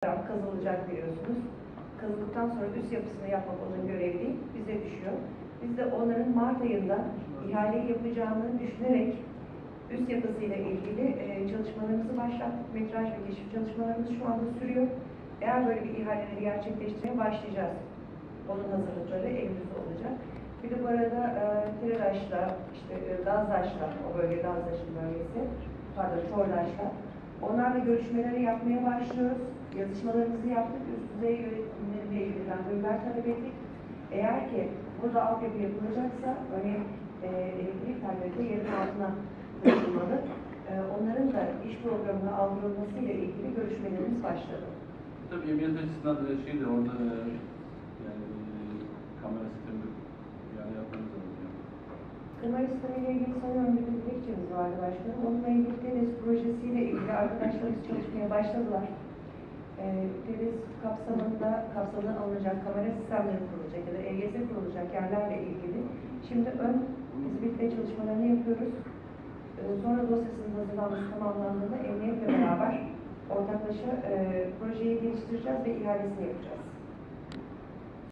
kazılacak biliyorsunuz. Kazıldıktan sonra üst yapısını yapmak onun görevi bize düşüyor. Biz de onların Mart ayında ihaleyi yapacağını düşünerek üst yapısıyla ilgili e, çalışmalarımızı başlattık. Metraj ve keşif çalışmalarımız şu anda sürüyor. Eğer böyle bir ihaleleri gerçekleştirmeye başlayacağız. Onun hazırlıkları elimizde olacak. Bir de bu arada e, Tiredaş'la, işte e, Gazdaş'la, o bölge Gazdaş'ın bölgesi, pardon Çordaş'la, onlarla görüşmeleri yapmaya başlıyoruz. Yazışmalarımızı yaptık. Üst düzey yönetimleriyle ilgili randevular talep ettik. Eğer ki burada altyapı yapılacaksa, örneğin e, elektrik talebleri de yerin altına taşınmalı. E, onların da iş programına aldırılmasıyla ilgili görüşmelerimiz başladı. Tabii emniyet açısından da şey de orada e, yani kamera sistemi yani yapmamız lazım. Kırma sistemiyle ilgili sanıyorum bir TEDES projesiyle ilgili arkadaşlarımız çalışmaya başladılar. Ee, TEDES kapsamında kapsamına alınacak kamera sistemleri kurulacak ya da EGS kurulacak yerlerle ilgili. Şimdi ön fizibilite çalışmalarını yapıyoruz. Ee, sonra dosyasının hazırlanması tamamlandığında emniyetle beraber ortaklaşa e, projeyi geliştireceğiz ve ihalesini yapacağız.